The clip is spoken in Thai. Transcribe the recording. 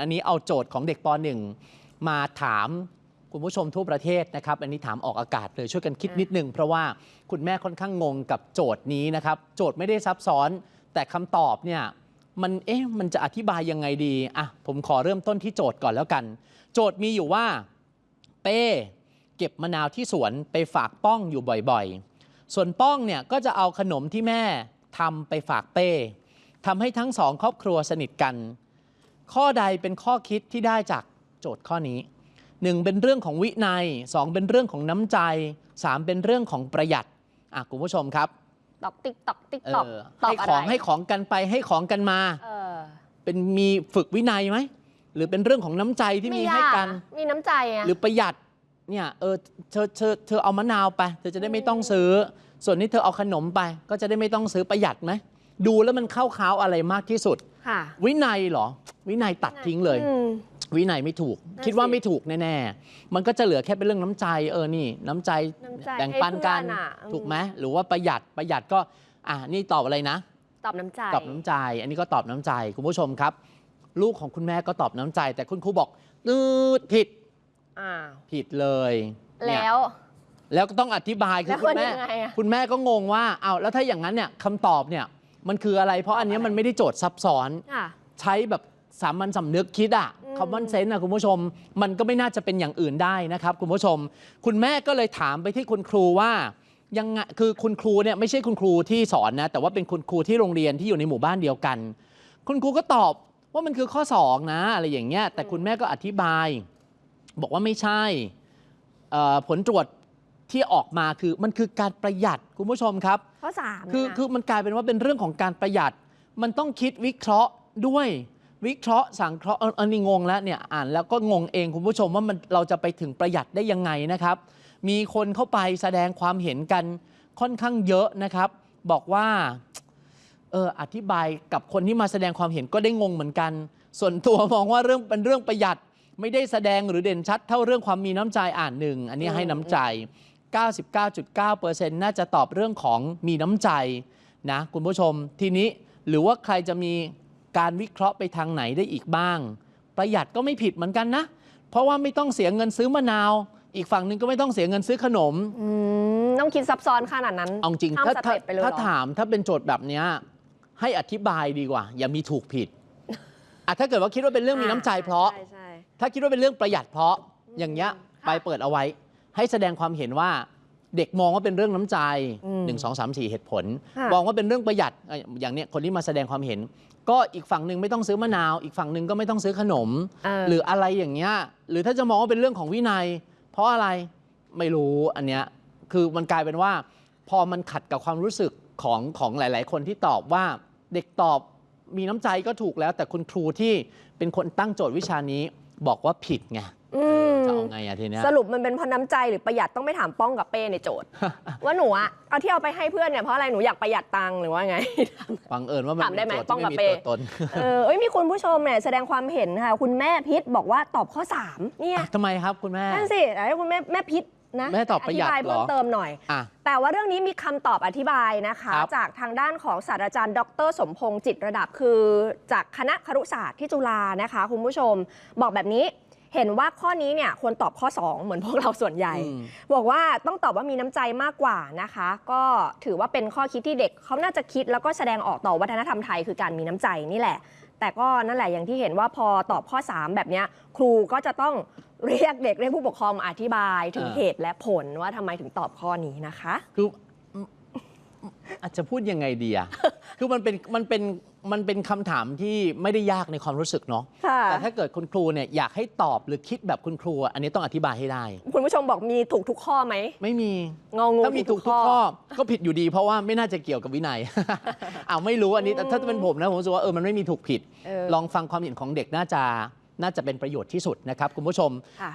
อันนี้เอาโจทย์ของเด็กป .1 มาถามคุณผู้ชมทั่วประเทศนะครับ อันนี้ถามออกอากาศเลยช่วยกันคิดนิดนึง เพราะว่าคุณแม่ค่อนข้างงงกับโจทย์นี้นะครับ โจทย์ไม่ได้ซับซ้อน แต่คำตอบเนี่ยมันเอ๊ะมันจะอธิบายยังไงดีอะผมขอเริ่มต้นที่โจทย์ก่อนแล้วกัน โจทย์มีอยู่ว่า เป้เก็บมะนาวที่สวนไปฝากป้องอยู่บ่อยๆ ส่วนป้องเนี่ยก็จะเอาขนมที่แม่ทำไปฝากเป้ทำให้ทั้งสองครอบครัวสนิทกัน ข้อใดเป็นข้อคิดที่ได้จากโจทย์ข้อนี้ 1. เป็นเรื่องของวินัย 2. เป็นเรื่องของน้ำใจ 3. เป็นเรื่องของประหยัดอะคุณผู้ชมครับตอกติ๊กตอกติ๊กเอตอกอตอบให้อะขไรองให้ของกันไปให้ของกันมา เออเป็นมีฝึกวินัยไหมหรือเป็นเรื่องของน้ำใจที่มีให้กันไยามีน้ำใจอะหรือประหยัดเนี่ยเออเธอเธอเธอเอามะนาวไป เธอจะได้ไม่ต้องซื้อ ส่วนนี้เธอเอาขนมไป ก็จะได้ไม่ต้องซื้อประหยัดไหม ดูแล้วมันเข้าข้าวอะไรมากที่สุด ค่ะ วินัยเหรอ วินัยตัดทิ้งเลย อืม วินัยไม่ถูก นั่นคิดว่าสิไม่ถูกแน่ๆ มันก็จะเหลือแค่เป็นเรื่องน้ำใจเออนี่ น้ำใจน้ำใจแบ่งปันกันให้เพื่อนอะอืม ถูกไหมหรือว่าประหยัดประหยัดก็อะนี่ตอบอะไรนะ ตอบน้ำใจ ตอบน้ำใจ อันนี้ก็ตอบน้ำใจ คุณผู้ชมครับ ลูกของคุณแม่ก็ตอบน้ำใจ แต่คุณครูบอกนืดผิดอ้าวผิดเลยเนี่ย แล้ว แล้วก็ต้องอธิบายคืแล้อวคุณแม่คนยังไงอะ คุณแม่ก็งงว่าเอาวแล้วถ้าอย่างนั้นเนี่ยคำตอบเนี่ย มันคืออะไร เพราะอันเนี้ยมันไม่ได้โจทย์ซับซ้อนค่ะใช้แบบสามัญสำนึกคิดอะอืมคอมมอนเซนส์อะคุณผู้ชม มันก็ไม่น่าจะเป็นอย่างอื่นได้นะครับ คุณผู้ชม คุณแม่ก็เลยถามไปที่คุณครูว่ายังไงคือคุณครูเนี่ยไม่ใช่คุณครูที่สอนนะแต่ว่าเป็นคุณครูที่โรงเรียนที่อยู่ในหมู่บ้านเดียวกัน คุณครูก็ตอบว่ามันคือข้อสองนะอะไรอย่างเงี้ยแต่คุณแม่ก็อธิบาย บอกว่าไม่ใช่เอ่อผลตรวจ ที่ออกมาคือมันคือการประหยัดคุณผู้ชมครับ ข้อสามคือนะคือมันกลายเป็นว่าเป็นเรื่องของการประหยัด มันต้องคิดวิเคราะห์ด้วยวิเคราะห์สังเคราะห์เอออันนี้งงแล้วเนี่ยอ่านแล้วก็งงเองคุณผู้ชมว่ามันเราจะไปถึงประหยัดได้ยังไงนะครับ มีคนเข้าไปแสดงความเห็นกันค่อนข้างเยอะนะครับ บอกว่าเอออธิบายกับคนที่มาแสดงความเห็นก็ได้งงเหมือนกัน ส่วนตัวมองว่าเรื่องเป็นเรื่องประหยัด ไม่ได้แสดงหรือเด่นชัด เท่าเรื่องความมีน้ำใจอ่านหนึ่งอันนี้ให้น้ำใจ 99.9%น่าจะตอบเรื่องของมีน้ำใจนะคุณผู้ชมทีนี้หรือว่าใครจะมีการวิเคราะห์ไปทางไหนได้อีกบ้าง ประหยัดก็ไม่ผิดเหมือนกันนะ เพราะว่าไม่ต้องเสียเงินซื้อมะนาว อีกฝั่งหนึ่งก็ไม่ต้องเสียเงินซื้อขนมอืมต้องคิดซับซ้อนขนาดนั้นเอาจริงข้ามถ้าสถ้าเต็ปไปเลยถ้าเหรอถามถ้าเป็นโจทย์แบบเนี้ยให้อธิบายดีกว่า อย่ามีถูกผิดอะถ้าเกิดว่าคิดว่าเป็นเรื่องมีน้ำใจเพราะใช่ใช่ถ้าคิดว่าเป็นเรื่องประหยัดเพราะอย่างเงี้ยค่ะไปเปิดเอาไว้ ให้แสดงความเห็นว่าเด็กมองว่าเป็นเรื่องน้ำใจอืม1 2 3 4 เหตุผลค่ะมองว่าเป็นเรื่องประหยัดเอ่ออย่างเนี้ยคนที่มาแสดงความเห็น ก็อีกฝั่งหนึ่งไม่ต้องซื้อมะนาว อีกฝั่งหนึ่งก็ไม่ต้องซื้อขนมเออหรืออะไรอย่างเงี้ยหรือถ้าจะมองว่าเป็นเรื่องของวินัย เพราะอะไรไม่รู้อันเนี้ยคือมันกลายเป็นว่า พอมันขัดกับความรู้สึกของของหลาย ๆ คนที่ตอบว่าเด็กตอบมีน้ำใจก็ถูกแล้ว แต่คุณครูที่เป็นคนตั้งโจทย์วิชานี้บอกว่าผิดไงอืม จะเอาไงอะทีเนี้ยสรุปมันเป็นเพราะน้ำใจหรือประหยัดต้องไปถามป้องกับเป้ในโจทย์ ว่าหนูอะเอาที่เอาไปให้เพื่อนเนี่ยเพราะอะไรหนูอยากประหยัดตังค์หรือว่าไง บังเอิญว่ามันถามได้เป็นไหมโจทย์ป้องที่กับไม่มีเป้ ตัวตนเออเอ้ยมีคุณผู้ชมเนี่ยแสดงความเห็นค่ะคุณแม่พิษบอกว่าตอบข้อ 3 เนี่ย ทำไมครับคุณแม่ นั่นสิแต่ให้คุณแม่แม่พิษนะแม่ตอบประหยัดธิบายเหรอ เพิ่มเติมหน่อย อะ แต่ว่าเรื่องนี้มีคำตอบอธิบายนะคะ ครับ จากทางด้านของศาสตราจารย์ ดร สมพงษ์จิตระดับคือ จากคณะครุศาสตร์ที่จุฬานะคะ คุณผู้ชม บอกแบบนี้ เห็นว่าข้อนี้เนี่ยควรตอบข้อ 2 เหมือนพวกเราส่วนใหญ่ อืม บอกว่าต้องตอบว่ามีน้ำใจมากกว่านะคะ ก็ถือว่าเป็นข้อคิดที่เด็กเขาน่าจะคิดแล้วก็แสดงออกต่อวัฒนธรรมไทยคือการมีน้ำใจนี่แหละ แต่ก็นั่นแหละอย่างที่เห็นว่าพอตอบข้อ 3 แบบเนี้ยครูก็จะต้องเรียกเด็กเรียกผู้ปกครองมาอธิบายถึงอ่าเหตุและผลว่าทำไมถึงตอบข้อนี้นะคะ คืออืมอาจจะพูดยังไงดีอะ คือมันเป็นมันเป็นมันเป็นคำถามที่ไม่ได้ยากในความรู้สึกเนาะค่ะ แต่ถ้าเกิดคุณครูเนี่ยอยากให้ตอบหรือคิดแบบคุณครูอะอันนี้ต้องอธิบายให้ได้ คุณผู้ชมบอกมีถูกทุกข้อไหม ไม่มี งองูถ้ามีถูกทุกข้อก็ผิดอยู่ดีเพราะว่าไม่น่าจะเกี่ยวกับวินัย อ้าวไม่รู้อันนี้แต่ถ้าเป็นผมนะผมรู้สึกว่าเออมันไม่มีถูกผิด เออ ลองฟังความเห็นของเด็กน่าจะน่าจะเป็นประโยชน์ที่สุดนะครับคุณผู้ชม ค่ะ